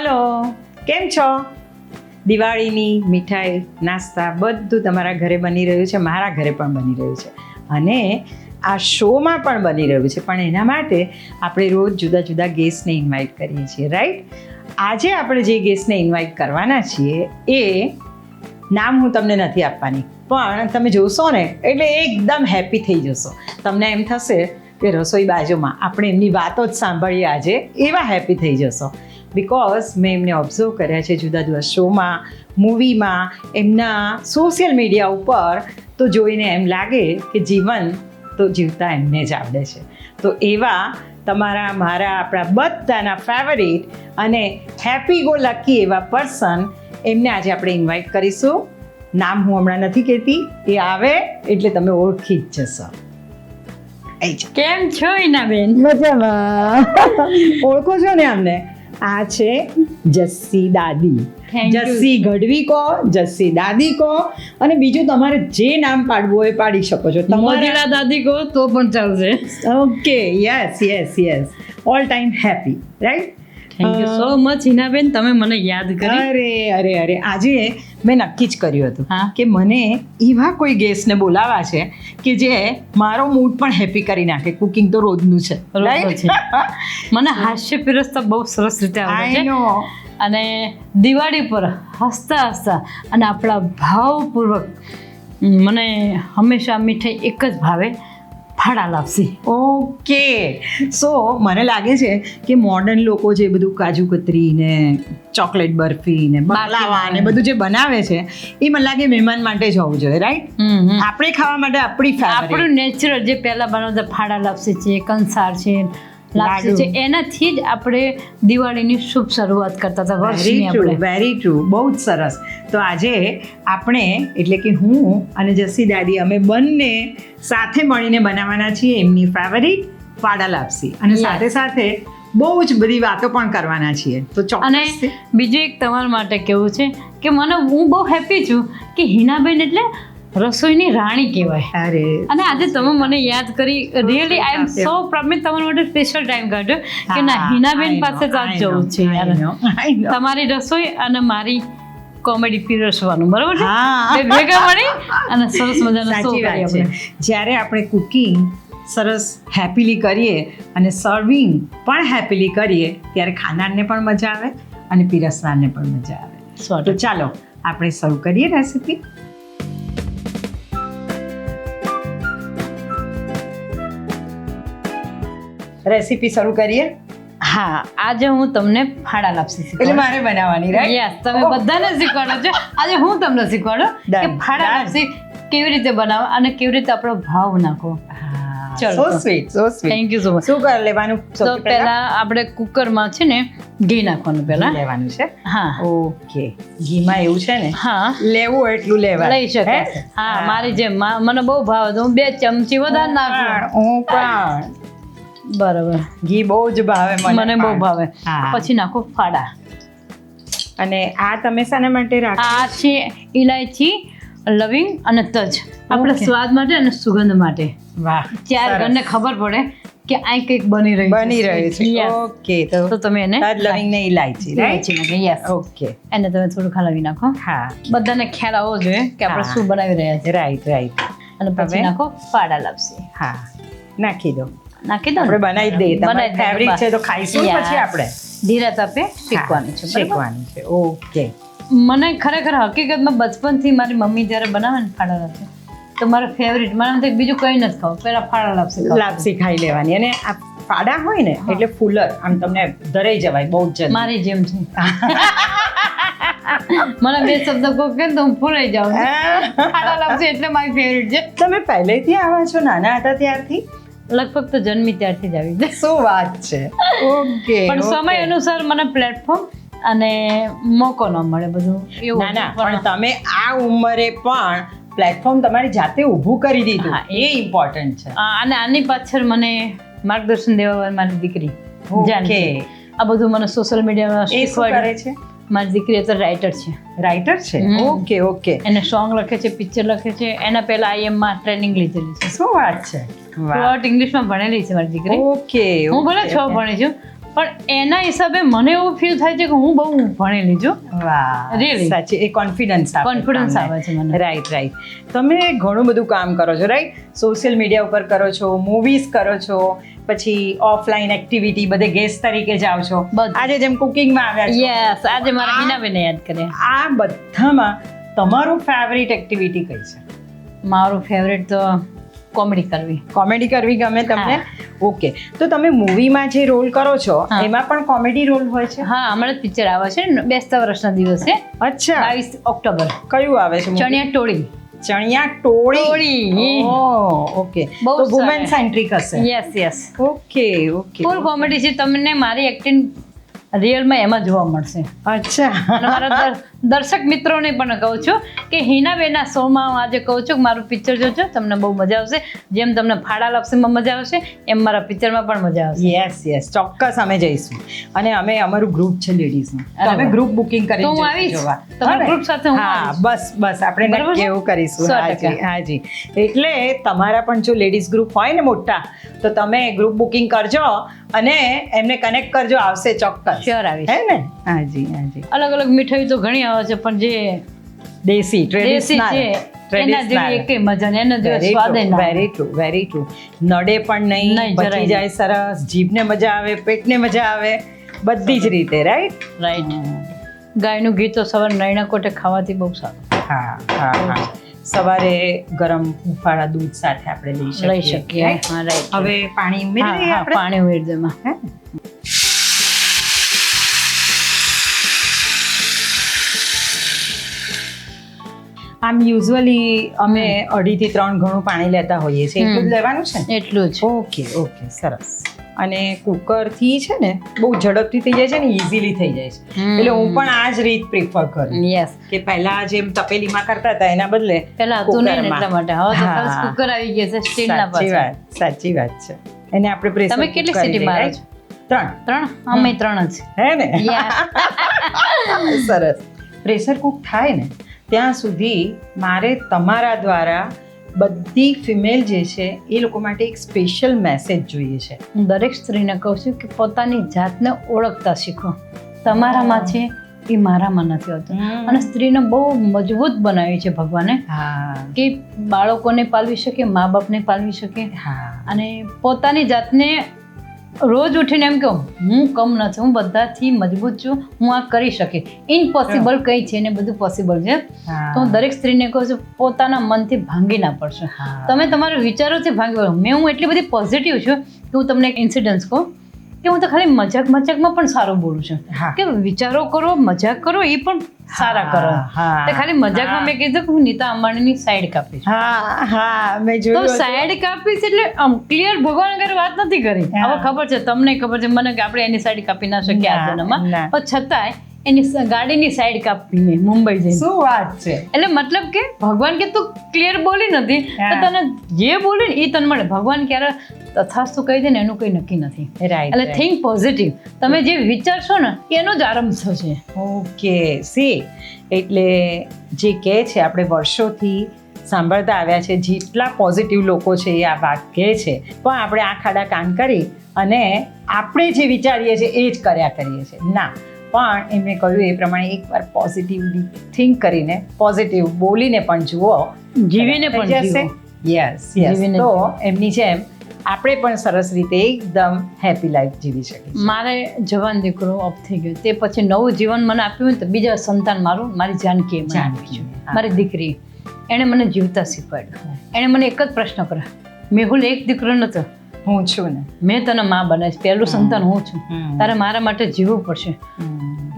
Hello. કેમ છો? દિવાળીની મીઠાઈ, નાસ્તા બધું તમારા ઘરે બની રહ્યું છે, મારા ઘરે પણ બની રહ્યું છે. અને આ શોમાં પણ બની રહ્યું છે. પણ એના માટે આપણે રોજ જુદા જુદા ગેસ્ટને ઇન્વાઇટ કરીએ છીએ રાઈટ આજે આપણે જે ગેસ્ટને ઇન્વાઇટ કરવાના છીએ, એ નામ હું તમને નથી આપવાની, પણ તમે જોશો ને, એટલે એકદમ હેપી થઈ જશો. તમને એમ થશે કે રસોઈ બાજુમાં આપણે એમની વાતો જ સાંભળીએ આજે, એવા હેપી થઈ જશો. બિકોઝ મેં એમને ઓબ્ઝર્વ કર્યા છે જુદા જુદા શોમાં મૂવીમાં એમના સોશિયલ મીડિયા ઉપર તો જોઈને એમ લાગે કે જીવન તો જીવતા એમને જ આવડે છે. તો એવા તમારા મારા આપણા બધાના ફેવરિટ અને હેપી ગો લકી એવા પર્સન એમને આજે આપણે ઇન્વાઇટ કરીશું. નામ હું હમણાં નથી કહેતી એ આવે એટલે તમે ઓળખી જ જશો. કેમ છો ઇનાબેન મજામાં. ઓળખો છો ને અમને? આ છે જસ્સી દાદી. જસ્સી ગઢવી કહો જસ્સી દાદી કહો અને બીજું તમારે જે નામ પાડવું હોય પાડી શકો છો. તમારા દાદી કહો તો પણ ચાલશે. Okay yes yes yes all time happy right thank you so much Hinaben તમે મને યાદ કરી. અરે અરે અરે. આજે મેં નક્કી જ કર્યું હતું કે મને એવા કોઈ ગેસ્ટને બોલાવા છે કે જે મારો મૂડ પણ હેપી કરી નાખે. કુકિંગ તો રોજનું છે. મને હાસ્ય પીરસતા બહુ સરસ રીતે આવડે છે. અને દિવાળી પર હસતા હસતા અને આપણા ભાવપૂર્વક મને હંમેશા મીઠાઈ એક જ ભાવે. ફાડા લાવશે. ઓકે. સો મને લાગે છે કે મોડર્ન લોકો જે બધું કાજુ કતરી ને ચોકલેટ બરફી ને બાકલાવા ને બધું જે બનાવે છે એ મને લાગે મહેમાન માટે જ હોવું જોઈએ રાઈટ. આપણે ખાવા માટે આપણી આપણું નેચરલ જે પહેલા બનાવતા ફાડા લાપસી છે કંસાર છે લાપસી છે એનાથી જ આપણે દિવાળીની શુભ શરૂઆત કરતા હતા વર્ષની આપણે. વેરી ટ્રુ બહુ જ સરસ. તો આજે આપણે એટલે કે હું અને જસી દાદી અમે બંને સાથે મળીને બનાવવાના છીએ એમની ફેવરિટ ફાડા લાપસી. અને સાથે સાથે બહુ જ બધી વાતો પણ કરવાના છીએ. તો અને બીજું એક તમારા માટે કેવું છે કે મને હું બહુ હેપી છું કે હિનાબેન એટલે રસોઈની રાણી કહેવાય. અરે. અને આજે તમે મને યાદ કરી રિયલી આઈ એમ સો પ્રોબ્લેમ તમારા માટે સ્પેશિયલ ટાઈમ કાઢ્યો કે ના હિનાબેન પાસે જ આજ જવું છે. તમારી રસોઈ અને મારી કોમેડી પીરસવાનું બરાબર છે. ભેગા મળી અને સરસ મજાનો શો કરીએ જ્યારે આપણે કુકિંગ સરસ હેપીલી કરીએ અને સર્વિંગ પણ હેપીલી કરીએ ત્યારે ખાનારને પણ મજા આવે અને પીરસનારને પણ મજા આવે. તો ચાલો આપણે શરૂ કરીએ રેસીપી રેસીપી શરૂ કરીએ? હા આજે હું તમને ફાડા લાપસી એટલે મારે બનાવવાની રાઈટ યસ તમે બધાને શીખવાડો છો. આજે હું તમને શીખવાડો કે ફાડા લાપસી કેવી રીતે બનાવો અને કેવી રીતે આપણો ભાવ નાખો ચલો સો. Sweet so sweet thank you so much શું કર લેવાનું તો પહેલા? આપણે કુકરમાં છે ને ઘી નાખવાનું પહેલા. લેવાનું છે? હા. ઓકે ઘીમાં એવું છે ને? હા. લેવું એટલું લેવા લઈ શકે હા? મારી જેમ મને બહુ ભાવ હતો હું બે ચમચી વધારે નાખું. હું પણ. બરાબર. ઘી બહુ જ ભાવે મને. બહુ ભાવે. પછી નાખો ફાડા. અને આ તમે શાના માટે રાખો? આ છે ઇલાયચી લવિંગ અને તજ. આપણે સ્વાદ માટે અને સુગંધ માટે. વાહ ચાર ઘરને ખબર પડે કે આ કંઈક બની રહ્યું બની રહ્યું છે. ઓકે તો તમે એને તજ લવિંગ ને ઇલાયચી રાઈટ ઇલાયચી નાખો યસ ઓકે. એને તમે થોડું હલાવી નાખો. હા. બધાને ખ્યાલ આવવો જોઈએ કે આપણે શું બનાવી રહ્યા છીએ. રાઈટ રાઈટ અને પછી? નાખો ફાડા લાપસી. હા. નાખી દો. નાખી દો આપણે બનાવી દઈએ તમારે ફેવરિટ છે તો ખાઈશું પછી આપણે. ધીરે તાપે શીખવાનું છે શીખવાનું છે ઓકે. મને ખરેખર હકીકતમાં બચપનથી મારી મમ્મી જ્યારે બનાવે ને ફાડા લાપસી તો મારો ફેવરિટ મને તો બીજું કંઈ નથી ખાવું પહેલાં ફાડા લાપસી લાપસી ખાઈ લેવાની. અને આ ફાડા હોય ને એટલે ફૂલર આમ તમને ધરાઈ જવાય બહુ જ મારી જેમ છે. મને બે શબ્દ કહો કે તો હું ફૂલાઈ જાઉં. ફાડા લાપસી એટલે મારી ફેવરિટ છે. તમે પહેલેથી આવા છો નાના હતા ત્યારથી? લગભગ તો જન્મી ત્યારથી જ આવી જાય શું વાત છે? ઓકે પણ સમય અનુસાર મને પ્લેટફોર્મ અને મોકો ન મળે બધું. એવું ના ના પણ તમે આ ઉંમરે પણ પ્લેટફોર્મ તમારી જાતે ઊભું કરી દીધું. એ ઇમ્પોર્ટન્ટ છે. અને આની પાછળ મને માર્ગદર્શન દેવા મારી દીકરી. ઓકે. આ બધું મને સોશિયલ મીડિયામાં શીખવાડે છે? મારી દીકરી અત્યારે રાઇટર છે. રાઇટર છે. Okay okay. એને સોંગ લખે છે પિક્ચર લખે છે એના પહેલા આઈએમમાં ટ્રેનિંગ લીધેલી છે. શું વાત છે? થ્રુઆઉટ ઇંગ્લિશમાં ભણેલી છે મારી દીકરી. ઓકે હું ભલે છ ભણી છું પણ એના હિસાબે મને એવું ફીલ થાય છે કે હું બહુ ભણેલી છું. વાહ? સાચી. એ કોન્ફિડન્સ કોન્ફિડન્સ આવે છે મને. રાઈટ રાઈટ તમે ઘણું બધું કામ કરો છો રાઈટ સોશિયલ મીડિયા ઉપર કરો છો મૂવીઝ કરો છો પછી ઓફલાઈન એક્ટિવિટી બધે ગેસ્ટ તરીકે જાઓ છો. આજે જેમ કુકિંગમાં આવ્યા યસ આજે મારા હિનાબેને યાદ કરે આ બધામાં તમારું ફેવરિટ એક્ટિવિટી કઈ છે? મારું ફેવરેટ તો કોમેડી કરવી. કોમેડી કરવી ગમે તમને? ઓકે તો તમે મૂવીમાં જે રોલ કરો છો એમાં પણ કોમેડી રોલ હોય છે? હા હમણાં જ પિક્ચર આવે છે. બેસતા વર્ષના દિવસે. અચ્છા. બાવીસ ઓક્ટોબર. કયું આવે છે ચણિયા ટોળી ચણિયા ટોળી. ઓકે. બહુ વુમેન સેન્ટ્રિક હશે. Yes yes okay okay full comedy છે. તમને મારી એક્ટિંગ રિયલમાં એમાં જોવા મળશે. અચ્છા. મારા દર્શક મિત્રોને પણ કહું છું કે હિનાબેના શોમાં હું આજે કહું છું કે મારું પિક્ચર જોજો તમને બહુ મજા આવશે. જેમ તમને ફાળા લપસીમાં મજા આવશે એમ મારા પિક્ચરમાં પણ મજા આવશે. યસ યસ ચોક્કસ અમે જઈશું. અને અમે અમારું ગ્રુપ છે લેડીઝનું અમે ગ્રુપ બુકિંગ કરી હું આવીશ. તમારા ગ્રુપ સાથે હું હા બસ બસ. આપણે એવું કરીશું. હાજી હાજી. એટલે તમારા પણ જો લેડીઝ ગ્રુપ હોય ને મોટા તો તમે ગ્રુપ બુકિંગ કરજો અને એમને કનેક્ટ કરજો. આવશે ચોક્કસ. શ્યોર આવીશ. હે ને? હાજી હાજી. અલગ અલગ મીઠાઈ તો ઘણી આવે છે પણ જે દેશી દેશી છે એના જેવી એકેય મજા નહીં એના જેવો સ્વાદ ના આવે. વેરી ટ્રુ વેરી ટ્રુ નડે પણ નહીં પચી જાય સરસ જીભને મજા આવે પેટને મજા આવે બધી જ રીતે રાઈટ રાઈટ ગાયનું ઘી તો સવારે નૈણા કોટે ખાવાથી બહુ સારું. હા હા હા. સવારે ગરમ હુંફાળા દૂધ સાથે આપણે લઈ શકીએ હવે પાણી પાણી ઉમેરી દો આમ યુઝ્યુઅલી અમે અઢીથી ત્રણ ઘણું પાણી લેતા હોઈએ છીએ એટલું જ લેવાનું છે એટલું જ. ઓકે ઓકે સરસ. અને કુકરથી છે ને બહુ ઝડપથી થઈ જાય છે ને ઇઝીલી થઈ જાય છે. એટલે હું પણ આ જ રીત પ્રિફર કરું. યસ કે પહેલા જેમ તપેલીમાં કરતા હતા એના બદલે પહેલા હતું નહીં એટલા માટે. હવે તો કુકર આવી ગયા છે સ્ટીલના સાચી વાત સાચી વાત છે. એને આપણે પ્રેશર તમે કેટલી સીટી મારો છો? ત્રણ. ત્રણ? અમે ત્રણ જ. હે ને? સરસ. પ્રેશર કુક થાય ને ત્યાં સુધી મારે તમારા દ્વારા બધી ફિમેલ જે છે એ લોકો માટે એક સ્પેશિયલ મેસેજ જોઈએ છે. હું દરેક સ્ત્રીને કહું છું કે પોતાની જાતને ઓળખતા શીખો. તમારામાં છે એ મારામાં નથી હોતું અને સ્ત્રીને બહુ મજબૂત બનાવી છે ભગવાને. હા. કે બાળકોને પાલવી શકે મા બાપને પાલવી શકે. હા. અને પોતાની જાતને રોજ ઉઠીને એમ કહું હું કમ નથી હું બધાથી મજબૂત છું હું આ કરી શકે ઇમ્પોસિબલ કંઈ છે ને બધું પોસિબલ છે. તો હું દરેક સ્ત્રીને કહું છું પોતાના મનથી ભાંગી ના પડશો. તમે તમારા વિચારોથી ભાંગી મેં હું એટલી બધી પોઝિટિવ છું કે હું તમને એક ઇન્સિડન્સ કહું. કે હું તો ખાલી મજાક મજાકમાં પણ સારું બોલું છું. કે વિચારો કરો મજાક કરો એ પણ સારા કરો. તે ખાલી મજાકમાં મેં કીધું કે હું નીતા અંબાણીની સાઈડ કાપીશ. હા હા મેં તો જોયું હતું. સાઈડ કાપીશ એટલે આમ ક્લિયર ભગવાન આગળ વાત નથી કરી. હવે ખબર છે તમને ખબર છે મને કે આપણે એની સાઈડ કાપી ના શકીએ આ જન્મમાં પણ છતાંય એની ગાડીની સાઈડ કાપી મેં મુંબઈ જઈને. શું વાત છે? એટલે મતલબ કે ભગવાન કે તું ક્લિયર બોલી નથી તો તને જે બોલે ને એ તને મળે. ભગવાન ક્યારે તથાસ્તુ કહી દે ને એનું કંઈ નક્કી નથી. એટલે થિંક પોઝિટિવ તમે જે વિચારશો ને એનો જ આરંભ થશે. ઓકે સી એટલે જે કહે છે આપણે વર્ષોથી સાંભળતા આવ્યા છે જેટલા પોઝિટિવ લોકો છે એ આ વાત કહે છે. પણ આપણે આ ખાડા કાન કરી અને આપણે જે વિચારીએ છીએ એ જ કર્યા કરીએ છીએ. ના પણ એમણે કહ્યું એ પ્રમાણે એકવાર પોઝિટિવલી થિંક કરીને પોઝિટિવ બોલીને પણ જુઓ. જીવીને પણ જશે? યસ યસ તો એમની જેમ આપણે પણ સરસ રીતે એકદમ હેપી લાઈફ જીવી શકીએ મારે જવાન દીકરો ઓફ થઈ ગયો. તે પછી નવું જીવન મને આપ્યું તો બીજા સંતાન મારું મારી જાન કેમ આપ્યું જાનકી, મારી દીકરી. એણે મને જીવતા શીખવાડ્યું. એણે મને એક જ પ્રશ્ન કર્યો. મેહુલ એક દીકરો નતો. હું છું ને. મેં તને માં બનાવીશ. પહેલું સંતાન હું છું. તારે મારા માટે જીવવું પડશે.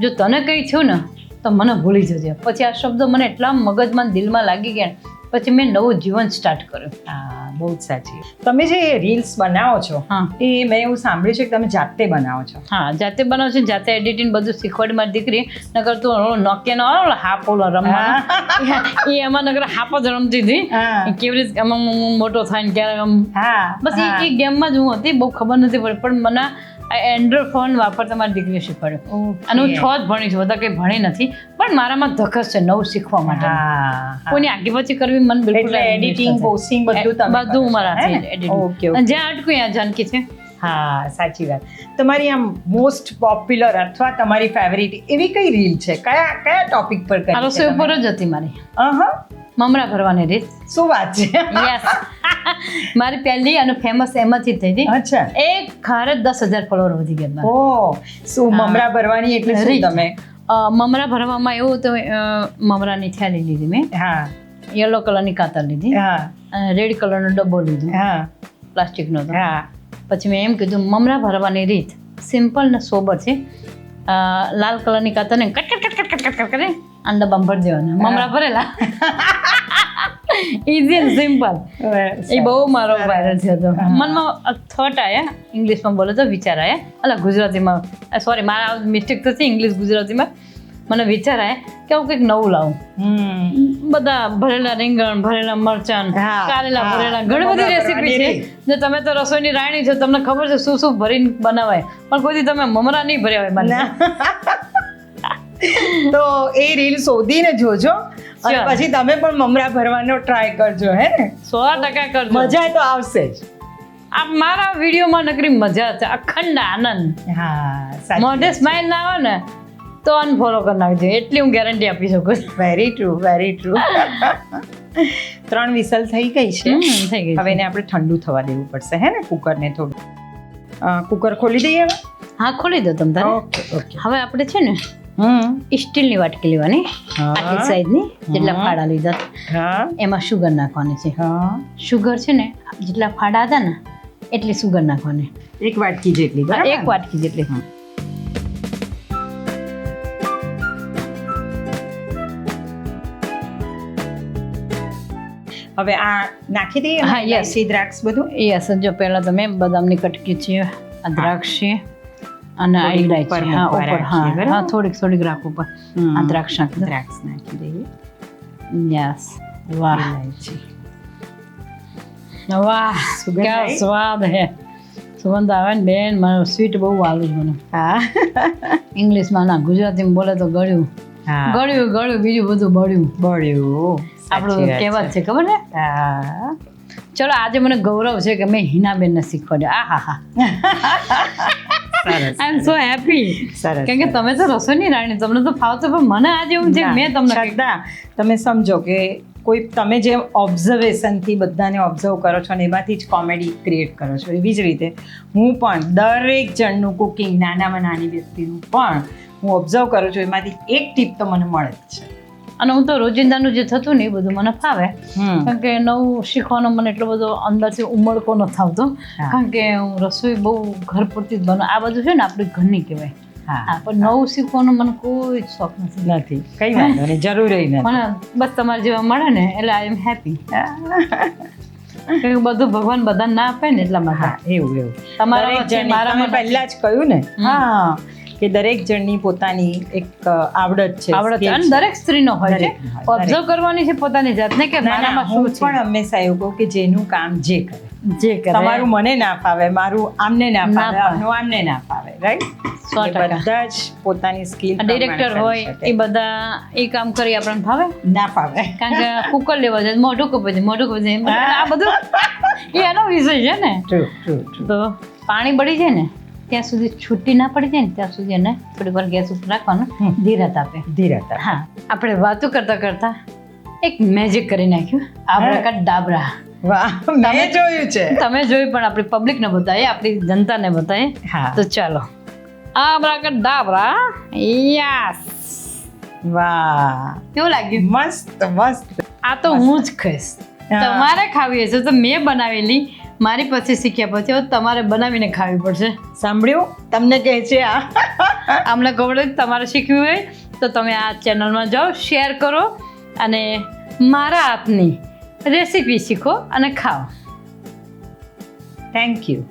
જો તને કંઈ થયું ને તો મને ભૂલી જજે. પછી આ શબ્દો મને એટલા મગજમાં દિલમાં લાગી ગયા પછી મેં નવું જીવન સ્ટાર્ટ કર્યું. હા બહુ જ સાચી. તમે જે રીલ્સ બનાવો છો હા. એ મેં એવું સાંભળ્યું છે કે તમે જાતે બનાવો છો. હા જાતે બનાવો છો જાતે એડિટિંગ બધું શીખવાડી મારી દીકરી. નકર તો નો આવે ને હાપ ઓલો રમવા એ એમાં નકર હાપ જ રમતી હતી. કેવી રીતે આમ મોટો થાય ને ક્યારે બસ. એ ગેમમાં જ હું હતી બહુ ખબર નથી પડી. પણ મને એન્ડ્રોઈડ ફોન વાપરતા મારી દીકરીએ શીખવાડ્યો. અને હું છ જ ભણી છું બધા કંઈ ભણી નથી પણ મારામાં ધકસ છે નવું શીખવા માટે. કોઈની પછી કરવી મને બિલકુલ એડિટિંગ પોસ્ટિંગ બધું બધું મારા. અને જ્યાં અટકું ત્યાં જાનકી છે. હા સાચી વાત. તમારી આમ મોસ્ટ પોપ્યુલર અથવા તમારી ફેવરિટ એવી કઈ રીલ છે? કયા કયા ટોપિક પર કરી રસોઈ ઉપર જ હતી મારી. અહં, મમરા ભરવાની રીત. શું વાત છે? યસ મારી પહેલી અને ફેમસ એમાંથી થઈ હતી. અચ્છા. એક ખારે દસ હજાર ફોલોવર વધી ગયા ઓ શું મમરા ભરવાની એટલે શું તમે? મમરા ભરવામાં એવું તો મમરાની થેલી લીધી મેં. હા. યલો કલરની કાતર લીધી. હા. રેડ કલરનો ડબ્બો લીધો. હા. પ્લાસ્ટિકનો હા. પછી મેં એમ કીધું મમરા ભરવાની રીત. સિમ્પલ ને સોબર છે. લાલ કલરની કાતરને cut cut cut cut cut cut કરી અને ડબ્બામાં ભરી દેવાના. મમરા ભરેલા. ઇઝી એન્ડ સિમ્પલ એ બહુ મારો વાયરલ થયો હતો મનમાં થોટ આયા ઇંગ્લિશમાં બોલે તો વિચાર આયા અલા ગુજરાતીમાં સોરી મારા મિસ્ટેક થતી ઇંગ્લિશ ગુજરાતીમાં. મને વિચાર આવે કે હું કંઈક નવું લાવું. બધા ભરેલા રીંગણ ભરેલા મરચાં કારેલા ભરેલા ઘણી બધી રેસીપી છે જે તમે તો રસોઈની રાણી છો તમને ખબર છે શું શું ભરીને બનાવાય. પણ કોઈ દી તમે મમરા નહીં ભર્યા હોય મને તો એ રીલ શોધીને જોજો. અને પછી તમે પણ મમરા ભરવાનો ટ્રાય કરજો હે ને? સો ટકા કરજો. મજા તો આવશે જ. આ મારા વિડીયોમાં નકરી મજા છે અખંડ આનંદ. હા મોઢે સ્માઈલ ના આવે ને તો અનફોલો કરી નાખજો. એટલી હું ગેરંટી આપી શકું વેરી ટ્રુ વેરી ટ્રુ ત્રણ વિસલ થઈ ગઈ છે. થઈ ગઈ હવે એને આપણે ઠંડુ થવા દેવું પડશે હે ને? કુકરને થોડું. કુકર ખોલી દઈએ હવે? હા ખોલી દો તમે ઓકે ઓકે હવે આપણે છે ને હમ. સ્ટીલની વાટકી લેવાની. હા. આટલી સાઈઝની જેટલા ફાડા લીધા. એમાં શુગર નાખવાની છે. હા. શુગર છે ને જેટલા ફાડા હતા ને એટલી શુગર નાખવાની. એક વાટકી જેટલી એક વાટકી જેટલી. હવે આ નાખી દઈએ હા, યસ. દ્રાક્ષ બધું? યસ જો પહેલાં તમે બદામની કટકી છે આ દ્રાક્ષ છે. અને આ થોડીક ઉપર હા ઉપર હા હા થોડીક થોડીક રાખવું ઉપર. આ દ્રાક્ષ નાખી દ્રાક્ષ નાખી દઈએ યસ. વાહ. વાહ સુગંધ સ્વાદ હે. સુગંધ આવે ને બેન મને સ્વીટ બહુ વાલું છે મને. હા. ઇંગ્લિશમાં ના ગુજરાતીમાં બોલે તો ગળ્યું. હા. ગળ્યું ગળ્યું બીજું બધું બળ્યું. બળ્યું. આપણું કહેવત છે. ખબર ને હા. ચલો આજે મને ગૌરવ છે કે મેં હિનાબેનને શીખવાડ્યું. આ હા હા સરસ આઈ એમ સો હેપી સરસ કેમ કે તમે તો રસોઈની રાણી તમને તો ફાવતો પણ મને આજે એવું છે મેં તમને શ્રદ્ધા તમે સમજો કે કોઈ તમે જે ઓબ્ઝર્વેશનથી બધાને ઓબ્ઝર્વ કરો છો ને એમાંથી જ કોમેડી ક્રિએટ કરો છો એવી જ રીતે હું પણ દરેક જણનું કુકિંગ નાનામાં નાની વ્યક્તિનું પણ હું ઓબ્ઝર્વ કરું છું એમાંથી એક ટીપ તો મને મળે જ છે. અને હું તો રોજિંદાનું જે થતું ને એ બધું મને ફાવે. કારણ કે નવું શીખવાનો મને એટલો બધો અંદરથી ઉમળકો ન આવતો કારણ કે હું રસોઈ બહુ ઘર પૂરતી જ બનાવું. આ બધું છે ને આપણી ઘરની કહેવાય. હા. પણ નવું શીખવાનો મને કોઈ જ શોખ નથી. નથી. કઈ વાંધો નહીં. જરૂર નથી. મને બસ તમારા જેવા મળે ને એટલે આઈ એમ હેપી બધું ભગવાન બધાને ના આપે ને એટલા માટે. એવું એવું. તમારા પહેલા જ કહ્યું ને. હા. કે દરેક જણની પોતાની એક આવડત છે આવડત છે. અને દરેક સ્ત્રીનો હોય છે. ઓબ્ઝર્વ કરવાની છે પોતાની જાતને કે મારામાં શું છે? પણ હંમેશા એવું કહું કે જેનું કામ જે કરે. જે કરે. તમારું મને ના ફાવે મારું આમને ના ફાવે ફાવે. આમનું આમને ના ફાવે રાઈટ બધા જ પોતાની સ્કિલ ડિરેક્ટર હોય એ બધા એ કામ કરી આપણને ભાવે ના ફાવે. કારણ કે કુકર લેવા જાય મોઢું કપાય છે મોઢું કપાય છે. આ બધું એ એનો વિષય છે ને. તો પાણી બળી જાય ને? ત્યાં સુધી છૂટી ના પડી જાય ને ત્યાં સુધી એને થોડી વાર ગેસ ઉપર રાખવાનું ધીરત આપે. ધીરત હા આપણે વાતો કરતા કરતા એક મેજિક કરી નાખ્યું. આબરાકા ડાબરા. વાહ મેં જોયું છે. તમે જોયું પણ આપણી પબ્લિકને બતાવીએ આપણી જનતાને બતાવીએ. હા. તો ચાલો. આબરાકા ડાબરા. યસ વાહ. કેવું લાગ્યું? મસ્ત મસ્ત. આ તો હું જ ખાઈશ. તમારે ખાવી હશે તો મેં બનાવેલી મારી પછી શીખ્યા પછી તમારે બનાવીને ખાવી પડશે. સાંભળ્યું? તમને કહે છે આ. અમને ગવડે તમારે શીખવી હોય તો તમે આ ચેનલમાં જાઓ, શેર કરો અને મારા હાથની રેસીપી શીખો અને ખાઓ. Thank you